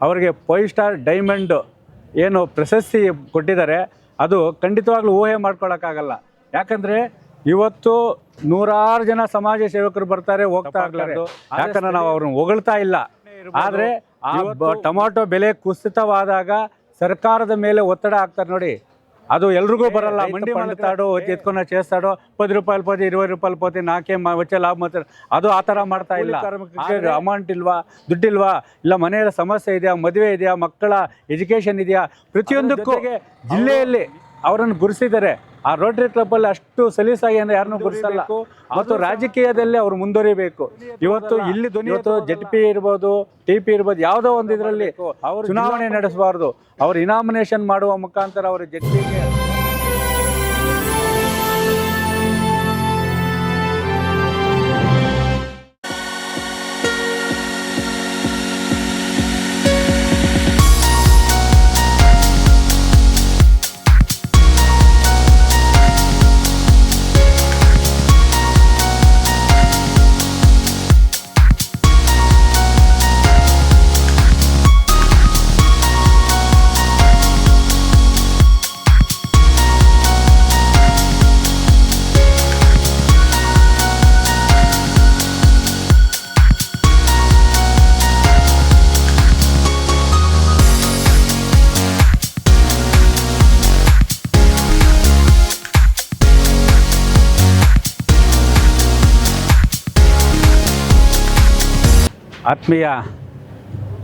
ಅವರಿಗೆ five star diamond ಏನು ಪ್ರಶಸ್ತಿ ಕೊಟ್ಟಿದ್ದಾರೆ ಅದು ಖಂಡಿತವಾಗ್ಲೂ ಊಹೆ ಮಾಡ್ಕೊಳಕ್ಕಾಗಲ್ಲ. ಯಾಕಂದ್ರೆ ಇವತ್ತು ನೂರಾರು ಜನ ಸಮಾಜ ಸೇವಕರು ಬರ್ತಾರೆ ಹೋಗ್ತಾ ಇರ್ಲಾರ್ದು. ಯಾಕಂದ್ರೆ ನಾವು ಅವ್ರನ್ನ ಹೊಗಳ್ತಾ ಇಲ್ಲ. ಆದ್ರೆ ಆ ಟೊಮಾಟೊ ಬೆಲೆ ಕುಸಿತವಾದಾಗ ಸರ್ಕಾರದ ಮೇಲೆ ಒತ್ತಡ ಆಗ್ತಾರೆ ನೋಡಿ. ಅದು ಎಲ್ರಿಗೂ ಬರಲ್ಲ. ಮಂಡಿ ಮಾಡ್ತಾಡೋ ಎತ್ಕೊಂಡು ಚೇಸ್ತಾಡೋ ಇಪ್ಪತ್ತು ರೂಪಾಯಿ ಪೋತಿ ಇರವೈ ರೂಪಾಯಿ ಪೋತಿ ನಾಲ್ಕೆ ವಚ್ಚ ಲಾಭ ಮಾಡ್ತಾರೆ. ಅದು ಆ ಥರ ಮಾಡ್ತಾ ಇಲ್ಲ. ಅಮೌಂಟ್ ಇಲ್ವಾ ದುಡ್ಡಿಲ್ವಾ ಇಲ್ಲ ಮನೆಯಲ್ಲಿ ಸಮಸ್ಯೆ ಇದೆಯಾ ಮದುವೆ ಇದೆಯಾ ಮಕ್ಕಳ ಎಜುಕೇಷನ್ ಇದೆಯಾ ಪ್ರತಿಯೊಂದಕ್ಕೂ ಜಿಲ್ಲೆಯಲ್ಲಿ ಅವರನ್ನು ಗುರುಸಿದ್ದಾರೆ. ಆ ರೋಟರಿ ಕ್ಲಬ್ ಅಲ್ಲಿ ಅಷ್ಟು ಸಲೀಸಾಗಿ ಅಂದ್ರೆ ಯಾರನ್ನೂ ಗುರುಸಲ್ಲ ಮತ್ತು ರಾಜಕೀಯದಲ್ಲಿ ಅವ್ರು ಮುಂದುವರಿಬೇಕು. ಇವತ್ತು ಇಲ್ಲಿ ಧ್ವನಿ ಇವತ್ತು ಜೆಡ್ ಪಿ ಇರ್ಬೋದು ಟಿ ಪಿ ಇರ್ಬೋದು ಯಾವುದೋ ಒಂದು ಇದರಲ್ಲಿ ಅವರು ಚುನಾವಣೆ ನಡೆಸಬಾರ್ದು. ಅವ್ರು ಇನಾಮಿನೇಷನ್ ಮಾಡುವ ಮುಖಾಂತರ ಅವರು ಜೆಡ್ ಪಿಗೆ ಆತ್ಮೀಯ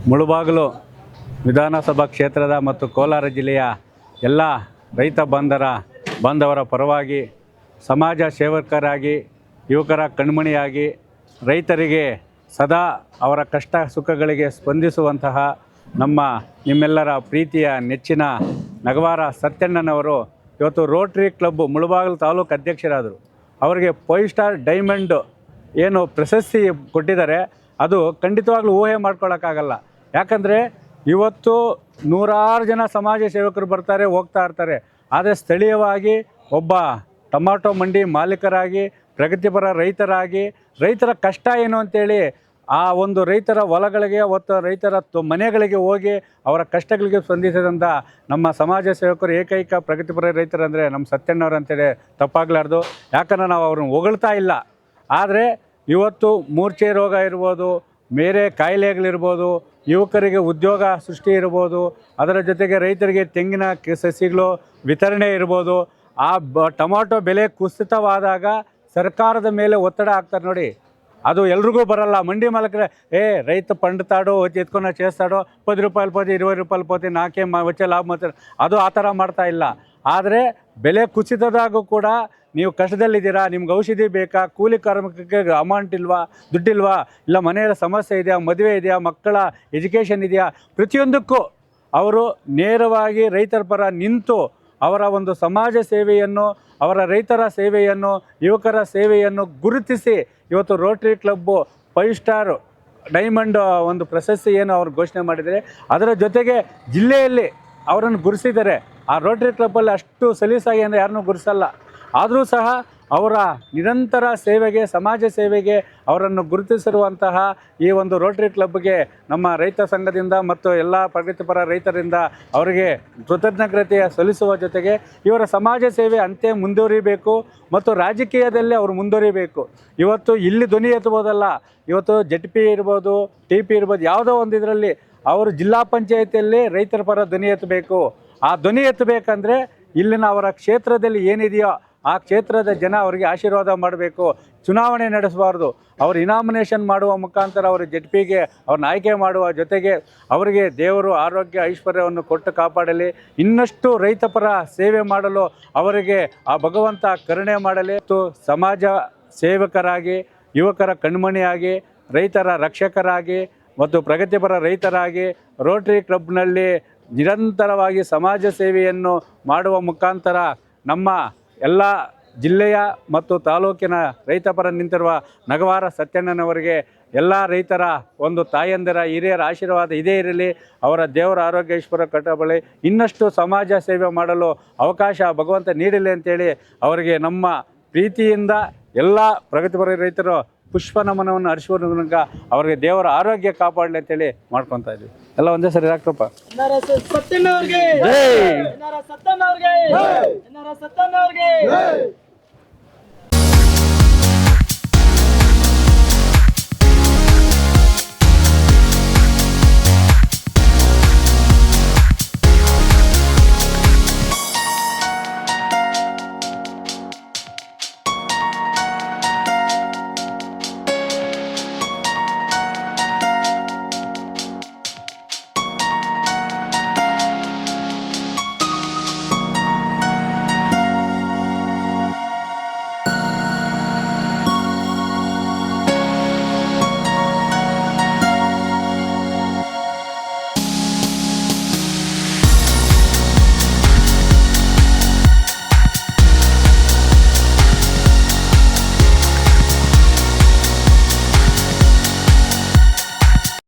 ಮುಳುಬಾಗಿಲು ವಿಧಾನಸಭಾ ಕ್ಷೇತ್ರದ ಮತ್ತು ಕೋಲಾರ ಜಿಲ್ಲೆಯ ಎಲ್ಲ ರೈತ ಬಂಧರ ಬಾಂಧವರ ಪರವಾಗಿ, ಸಮಾಜ ಸೇವಕರಾಗಿ, ಯುವಕರ ಕಣ್ಮಣಿಯಾಗಿ, ರೈತರಿಗೆ ಸದಾ ಅವರ ಕಷ್ಟ ಸುಖಗಳಿಗೆ ಸ್ಪಂದಿಸುವಂತಹ ನಮ್ಮ ನಿಮ್ಮೆಲ್ಲರ ಪ್ರೀತಿಯ ನೆಚ್ಚಿನ ನಗವಾರ ಸತ್ಯಣ್ಣನವರು ಇವತ್ತು ರೋಟ್ರಿ ಕ್ಲಬ್ ಮುಳುಬಾಗಿಲು ತಾಲೂಕು ಅಧ್ಯಕ್ಷರಾದರು. ಅವರಿಗೆ ಫೈವ್ ಸ್ಟಾರ್ ಡೈಮಂಡ್ ಏನು ಪ್ರಶಸ್ತಿ ಕೊಟ್ಟಿದ್ದಾರೆ. ಅದು ಖಂಡಿತವಾಗ್ಲೂ ಊಹೆ ಮಾಡ್ಕೊಳ್ಳೋಕ್ಕಾಗಲ್ಲ ಯಾಕಂದರೆ ಇವತ್ತು ನೂರಾರು ಜನ ಸಮಾಜ ಸೇವಕರು ಬರ್ತಾರೆ, ಹೋಗ್ತಾ ಇರ್ತಾರೆ. ಆದರೆ ಸ್ಥಳೀಯವಾಗಿ ಒಬ್ಬ ಟೊಮಾಟೊ ಮಂಡಿ ಮಾಲೀಕರಾಗಿ, ಪ್ರಗತಿಪರ ರೈತರಾಗಿ, ರೈತರ ಕಷ್ಟ ಏನು ಅಂತೇಳಿ ಆ ಒಂದು ರೈತರ ಹೊಲಗಳಿಗೆ ಮತ್ತು ರೈತರ ಮನೆಗಳಿಗೆ ಹೋಗಿ ಅವರ ಕಷ್ಟಗಳಿಗೆ ಸ್ಪಂದಿಸಿದಂಥ ನಮ್ಮ ಸಮಾಜ ಸೇವಕರು, ಏಕೈಕ ಪ್ರಗತಿಪರ ರೈತರಂದರೆ ನಮ್ಮ ಸತ್ಯಣ್ಣವ್ರು ಅಂತೇಳಿ ತಪ್ಪಾಗಲಾರ್ದು. ಯಾಕಂದ್ರೆ ನಾವು ಅವ್ರನ್ನ ಹೊಗಳ್ತಾ ಇಲ್ಲ. ಆದರೆ ಇವತ್ತು ಮೂರ್ಛೆ ರೋಗ ಇರ್ಬೋದು, ಬೇರೆ ಕಾಯಿಲೆಗಳಿರ್ಬೋದು, ಯುವಕರಿಗೆ ಉದ್ಯೋಗ ಸೃಷ್ಟಿ ಇರ್ಬೋದು, ಅದರ ಜೊತೆಗೆ ರೈತರಿಗೆ ತೆಂಗಿನ ಸಸಿಗಳು ವಿತರಣೆ ಇರ್ಬೋದು, ಆ ಬ ಟೊಮೊಟೊ ಬೆಲೆ ಕುಸಿತವಾದಾಗ ಸರ್ಕಾರದ ಮೇಲೆ ಒತ್ತಡ ಆಗ್ತಾರೆ ನೋಡಿ. ಅದು ಎಲ್ರಿಗೂ ಬರಲ್ಲ. ಮಂಡಿ ಮಾಲಕರೇ, ಏ, ರೈತ ಪಂಡ್ತಾಡೋ ಎತ್ಕೊಂಡು ಚೇಸ್ತಾಡೋ ಇಪ್ಪತ್ತು ರೂಪಾಯಿ ಪೋತಿ ಇರುವೈ ರೂಪಾಯಿ ಪೋತಿ ನಾಲ್ಕೇ ಮಚ್ಚೆ ಲಾಭ ಮಾಡ್ತಾರೆ. ಅದು ಆ ಥರ ಮಾಡ್ತಾ ಇಲ್ಲ. ಆದರೆ ಬೆಲೆ ಕುಸಿತದಾಗೂ ಕೂಡ ನೀವು ಕಷ್ಟದಲ್ಲಿದ್ದೀರಾ, ನಿಮ್ಗೆ ಔಷಧಿ ಬೇಕಾ, ಕೂಲಿ ಕಾರ್ಮಿಕಕ್ಕೆ ಅಮೌಂಟ್ ಇಲ್ವಾ ದುಡ್ಡಿಲ್ವಾ ಇಲ್ಲ ಮನೆಯ ಸಮಸ್ಯೆ ಇದೆಯಾ, ಮದುವೆ ಇದೆಯಾ, ಮಕ್ಕಳ ಎಜುಕೇಷನ್ ಇದೆಯಾ? ಪ್ರತಿಯೊಂದಕ್ಕೂ ಅವರು ನೇರವಾಗಿ ರೈತರ ಪರ ನಿಂತು ಅವರ ಒಂದು ಸಮಾಜ ಸೇವೆಯನ್ನು, ಅವರ ರೈತರ ಸೇವೆಯನ್ನು, ಯುವಕರ ಸೇವೆಯನ್ನು ಗುರುತಿಸಿ ಇವತ್ತು Rotary Club five star diamond ಒಂದು ಪ್ರಶಸ್ತಿ ಏನು ಅವ್ರು ಘೋಷಣೆ ಮಾಡಿದರೆ ಅದರ ಜೊತೆಗೆ ಜಿಲ್ಲೆಯಲ್ಲಿ ಅವರನ್ನು ಗುರುಸಿದ್ದಾರೆ. ಆ ರೋಟರಿ ಕ್ಲಬ್ಬಲ್ಲಿ ಅಷ್ಟು ಸಲೀಸಾಗಿ ಅಂದರೆ ಯಾರನ್ನೂ ಗುರುಸಲ್ಲ. ಆದರೂ ಸಹ ಅವರ ನಿರಂತರ ಸೇವೆಗೆ, ಸಮಾಜ ಸೇವೆಗೆ ಅವರನ್ನು ಗುರುತಿಸಿರುವಂತಹ ಈ ಒಂದು ರೋಟರಿ ಕ್ಲಬ್ಗೆ ನಮ್ಮ ರೈತ ಸಂಘದಿಂದ ಮತ್ತು ಎಲ್ಲ ಪ್ರಗತಿಪರ ರೈತರಿಂದ ಅವರಿಗೆ ಕೃತಜ್ಞತೆ ಸಲ್ಲಿಸುವ ಜೊತೆಗೆ ಇವರ ಸಮಾಜ ಸೇವೆ ಅಂತೆ ಮುಂದುವರಿಬೇಕು ಮತ್ತು ರಾಜಕೀಯದಲ್ಲಿ ಅವರು ಮುಂದುವರಿಬೇಕು. ಇವತ್ತು ಇಲ್ಲಿ ಧ್ವನಿ ಎತ್ತಬೋದಲ್ಲ ಇವತ್ತು ಜೆಡ್ ಪಿ ಇರ್ಬೋದು ಟಿ ಪಿ ಇರ್ಬೋದು, ಯಾವುದೋ ಒಂದು ಇದರಲ್ಲಿ ಅವರು ಜಿಲ್ಲಾ ಪಂಚಾಯತಿಯಲ್ಲಿ ರೈತರ ಪರ ಧ್ವನಿ ಎತ್ತಬೇಕು. ಆ ಧ್ವನಿ ಎತ್ತಬೇಕಂದ್ರೆ ಇಲ್ಲಿನ ಅವರ ಕ್ಷೇತ್ರದಲ್ಲಿ ಏನಿದೆಯೋ ಆ ಕ್ಷೇತ್ರದ ಜನ ಅವರಿಗೆ ಆಶೀರ್ವಾದ ಮಾಡಬೇಕು, ಚುನಾವಣೆ ನಡೆಸಬಾರ್ದು. ಅವರು ಇನಾಮಿನೇಷನ್ ಮಾಡುವ ಮುಖಾಂತರ ಅವರು ಜೆಡ್ ಪಿಗೆ ಅವ್ರನ್ನ ಆಯ್ಕೆ ಮಾಡುವ ಜೊತೆಗೆ ಅವರಿಗೆ ದೇವರು ಆರೋಗ್ಯ, ಐಶ್ವರ್ಯವನ್ನು ಕೊಟ್ಟು ಕಾಪಾಡಲಿ. ಇನ್ನಷ್ಟು ರೈತಪರ ಸೇವೆ ಮಾಡಲು ಅವರಿಗೆ ಆ ಭಗವಂತ ಕರುಣೆ ಮಾಡಲಿ. ಮತ್ತು ಸಮಾಜ ಸೇವಕರಾಗಿ, ಯುವಕರ ಕಣ್ಮಣಿಯಾಗಿ, ರೈತರ ರಕ್ಷಕರಾಗಿ ಮತ್ತು ಪ್ರಗತಿಪರ ರೈತರಾಗಿ ರೋಟರಿ ಕ್ಲಬ್ನಲ್ಲಿ ನಿರಂತರವಾಗಿ ಸಮಾಜ ಸೇವೆಯನ್ನು ಮಾಡುವ ಮುಖಾಂತರ ನಮ್ಮ ಎಲ್ಲ ಜಿಲ್ಲೆಯ ಮತ್ತು ತಾಲೂಕಿನ ರೈತಪರ ನಿಂತಿರುವ ನಗವಾರ ಸತ್ಯಣ್ಣನವರಿಗೆ ಎಲ್ಲ ರೈತರ ಒಂದು ತಾಯಂದಿರ ಹಿರಿಯರ ಆಶೀರ್ವಾದ ಇದೇ ಇರಲಿ, ಅವರ ದೇವರ ಆರೋಗ್ಯೇಶ್ವರ ಕಟ್ಟಬಳಿ ಇನ್ನಷ್ಟು ಸಮಾಜ ಸೇವೆ ಮಾಡಲು ಅವಕಾಶ ಭಗವಂತ ನೀಡಲಿ ಅಂತೇಳಿ ಅವರಿಗೆ ನಮ್ಮ ಪ್ರೀತಿಯಿಂದ ಎಲ್ಲ ಪ್ರಗತಿಪರ ರೈತರು ಪುಷ್ಪ ನಮನವನ್ನು ಹರಿಸುವ ಮೂಲಕ ಅವರಿಗೆ ದೇವರ ಆರೋಗ್ಯ ಕಾಪಾಡಲಿ ಅಂತೇಳಿ ಮಾಡ್ಕೊತಾ ಇದ್ವಿ. ಎಲ್ಲ ಒಂದೇ ಸರಿ ಹಾಕ್ರಪ್ಪ ಎನ್ನಾರ ಸತ್ತಣ್ಣ